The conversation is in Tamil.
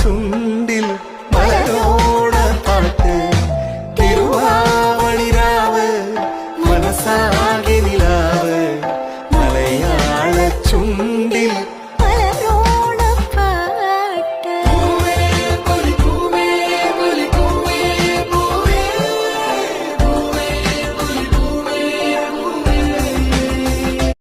சுண்டில் மலரோட பாட்டு திருவாவளி ராவு மனசாகி நிலாவு மலையாள சுண்டில்